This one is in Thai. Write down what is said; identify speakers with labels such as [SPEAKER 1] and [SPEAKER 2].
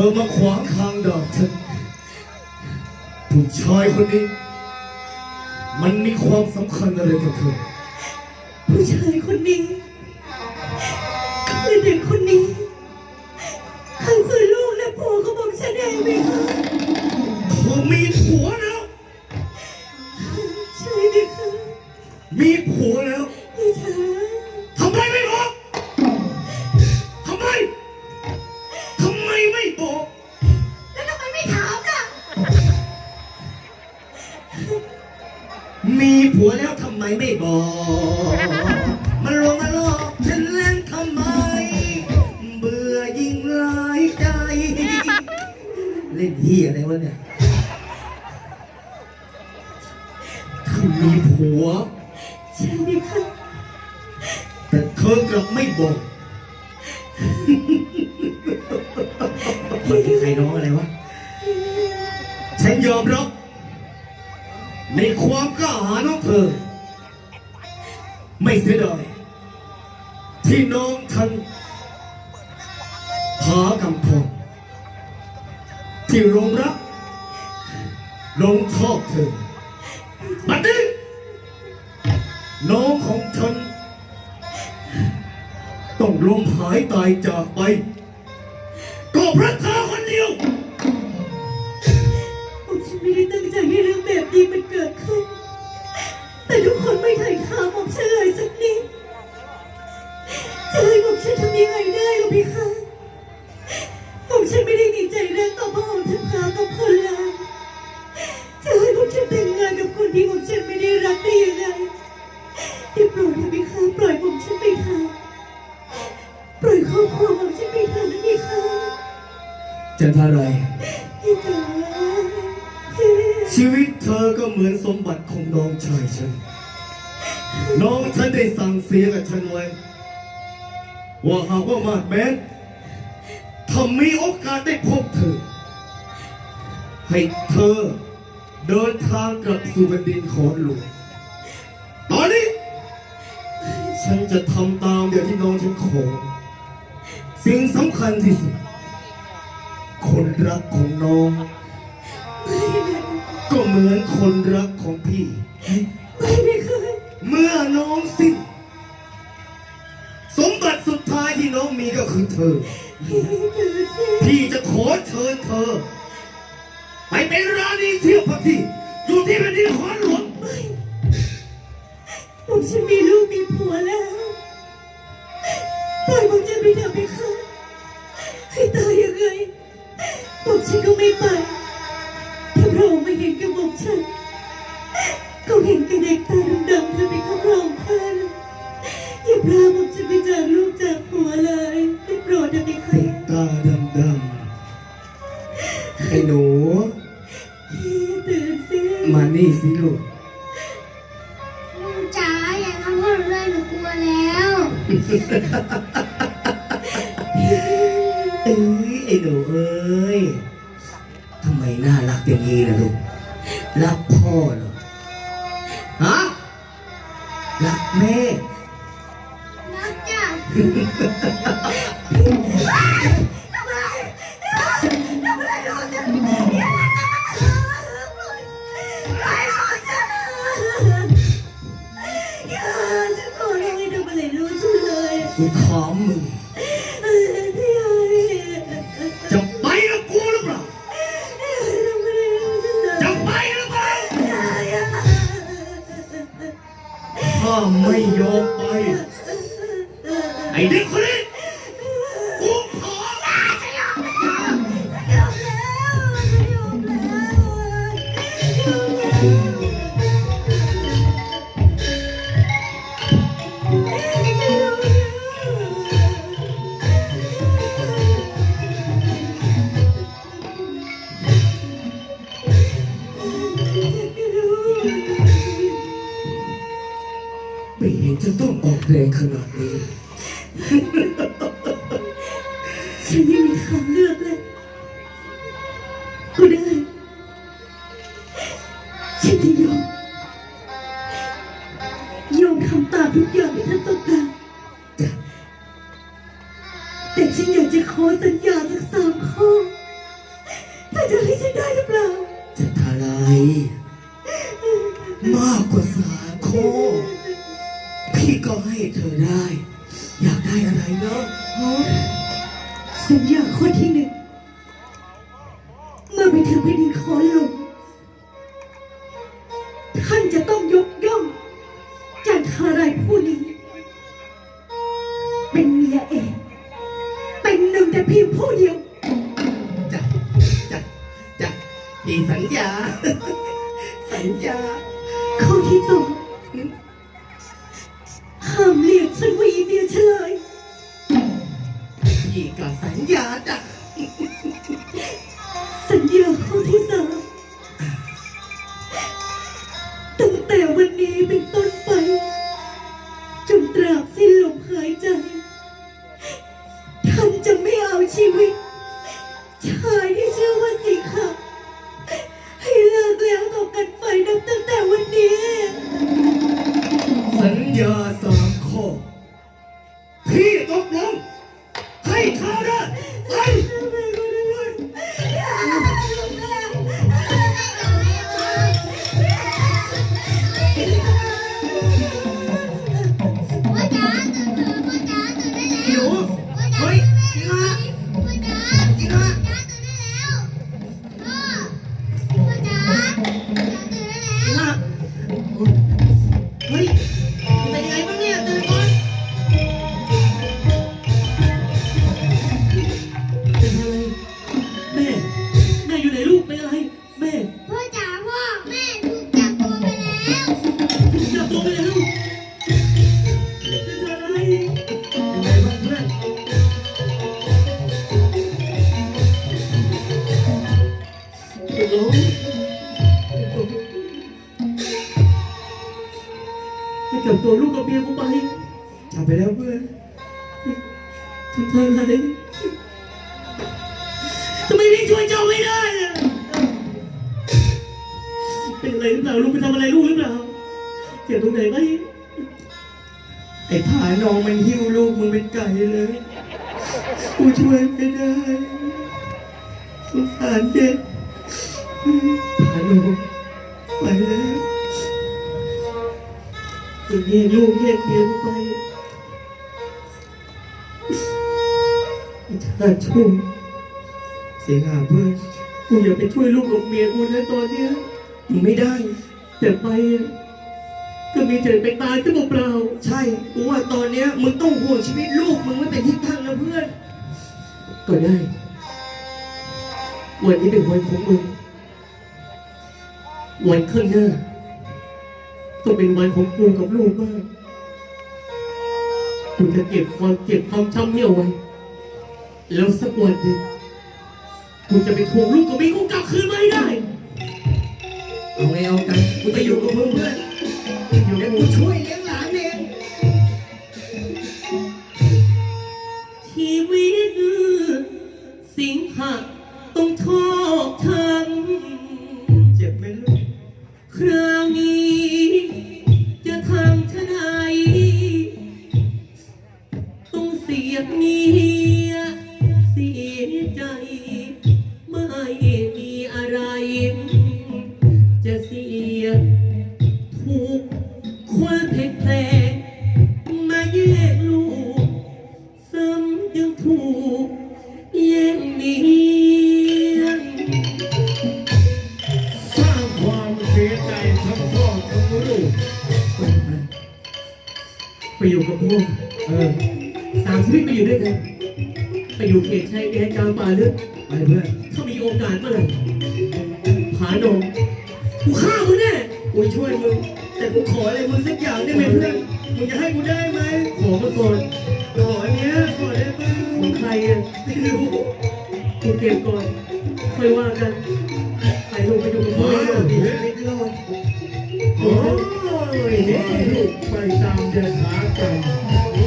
[SPEAKER 1] ธอมาขวางทางดอกฉันผู้ชายคนนี้ มันมีความสำคัญอะไรกับเธอ
[SPEAKER 2] ผู้ชายคนนี้คือเด็กคนนี้เขาคือลูกและผัวของผมฉันเองไหมคะ
[SPEAKER 1] เธอมีผัวแล้ว
[SPEAKER 2] ใช่ไหมคะ
[SPEAKER 1] มีผัวแล้ว ไมไม่บอกมา
[SPEAKER 2] ล
[SPEAKER 1] วงมาลอกฉันเล่นทำไม เบื่อยิ่งร้ายใจ เล่นเฮียอะไรวะเนี่ยเธอมีผัว
[SPEAKER 2] ใช่ไหมคะ
[SPEAKER 1] แต่เธอกลับไม่บอกมันคือใครร้องอะไรวะ ฉันยอมรับในความกล้าหาญของเธอ ไม่เสียดายที่น้องฉันพากำพงที่หลงรักลงชอบเธอบัดนี้น้องของฉันต้องลมหายตายจากไป ก็เพราะเธอคนเดียว
[SPEAKER 2] ผมฉันไม่ได้ตั้งใจให้เรื่องแบบนี้มันเกิดขึ้น พี่คะผมฉันไม่ได้มีใจรักต่อพระองค์ท่านพากับคนลาวจะให้ผมฉันแต่งงานกับคนที่ผมฉันไม่ได้รักได้ยังไงที่โปรดเถอะพี่คะปล่อยผมฉันไปเถอะปล่อยครอบครัวผมฉันไปเถอะนะพี่คะ
[SPEAKER 1] จะทอะไร
[SPEAKER 2] พี่จ๋าพี่
[SPEAKER 1] ชีวิตเธอก็เหมือนสมบัติของน้องชายฉัน น้องฉันได้สั่งเสียกับฉันไว้ ว่าหากว่ามาดแมนถ้ามีโอกาสได้พบเธอ ให้เธอเดินทางกลับสู่แผ่นดินของหลวงตอนนี้ ฉันจะทำตามอย่างที่น้องฉันขอ สิ่งสำคัญที่สุด คนรักของน้อง ก็เหมือนคนรักของพี่
[SPEAKER 2] ไม่ไม่เคย
[SPEAKER 1] เมื่อน้องสิ้นสมบัติสุด ท้ายที่น้องมีก็คือเธอ
[SPEAKER 2] พี่ตื่นสิ
[SPEAKER 1] พี่จะขอเชิญเธอ ไปเป็นราณีเที่ยวพักที่
[SPEAKER 2] เอ้ยไอ้หนูเอ้ย
[SPEAKER 3] ทำ
[SPEAKER 1] ไมน่ารักอย่างนี้ล่ะลูก รักพ่อเหรอ ฮะ รักแม่
[SPEAKER 3] นักจ้ะ้า
[SPEAKER 2] ไม่ย
[SPEAKER 1] อมไป ไอ้เด็กคน
[SPEAKER 2] ฉันยังมี ตั
[SPEAKER 1] วไป
[SPEAKER 2] แล้วเป็นอะ
[SPEAKER 3] ไร
[SPEAKER 1] เป็นไงบ้างเพื่
[SPEAKER 3] อ
[SPEAKER 4] น
[SPEAKER 1] เป็น
[SPEAKER 4] ร้องไปจับตัวลูกกับเมียกูไป
[SPEAKER 1] จับไปแล้วเพื่อน
[SPEAKER 4] ทำอะไรทำไมพี่ช่วยเจ้าไม่ได้อะเป็นอะไรหรือเปล่าลูกไปทำอะไรลูกหรือเปล่า เจ็บตรงไหนไหม
[SPEAKER 1] ไอ้ผาน้องมันหิ้วลูกมึงเป็นไก่เลย กูช่วยไม่ได้สงสารเด็ก
[SPEAKER 4] หาลูก
[SPEAKER 1] ไปแล้ว
[SPEAKER 4] จะแย่งลูกแย่งเมียกูไปไอ้าช่วย
[SPEAKER 1] เสียงหาเพื่อน
[SPEAKER 4] กูอย่าไปช่วยลูกกับเมียกูนะตอนเนี้ย
[SPEAKER 1] มึงไม่ได้
[SPEAKER 4] แต่ไป ก็มีแต่ไปตายก็เปล่า
[SPEAKER 1] ใช่กูว่าตอนเนี้ยมึงต้องห่วงชีวิตลูกมึงไม่เป็นที่ตั้งนะเพื่อน
[SPEAKER 4] ๆก็ได้ วันนี้เป็นวันของมึง วันข้างหน้าต้องเป็นวันของกูกับลูกบ้างกูจะเก็บความเจ็บความช้ำเนี่ยเอาไว้ แล้วสักวันหนึ่งกูจะไปทวงลูกกับเมียกูกลับคืนมาให้ได้
[SPEAKER 1] เอาไงเอากันกูไปอยู่กับมึงเพื่อนอยู่เดี๋ยว กูช่วยเลี้ยงหลานเอง
[SPEAKER 4] ชีวิต สิงหะต้องโทษทัง
[SPEAKER 1] เจ็บไหมลูก
[SPEAKER 4] คราวนี้ จะทำท่าไหรต้องเสียเมียเสียใจ สีย
[SPEAKER 5] ใจทั้งพ่อทั้งลูก
[SPEAKER 4] ไปอยู่กับพวก
[SPEAKER 5] เออ
[SPEAKER 4] สามชีวิตไปอยู่ด้วยกันไปอยู่เขตชายแดนกลางป่าลึก
[SPEAKER 5] ไปเพื่อน
[SPEAKER 4] ถ้ามีโอกาสเมื่อไหร่ผาดงกูฆ่ามึงแน่
[SPEAKER 1] กูช่วยมึงแต่กูขออะไรมึงสักอย่างได้ไหมเพื่อนมึงจะให้กูได้ไหม
[SPEAKER 4] ขอมาก่อน
[SPEAKER 1] ขออันเนี้ยขอได้ไหม
[SPEAKER 4] ของใครอะ
[SPEAKER 1] ไม่รู้
[SPEAKER 4] กูเก็บก่อนค่อยว่ากันไปลูกไปอยู่กับพ่อ
[SPEAKER 1] โอ้
[SPEAKER 4] เลย
[SPEAKER 1] ยเ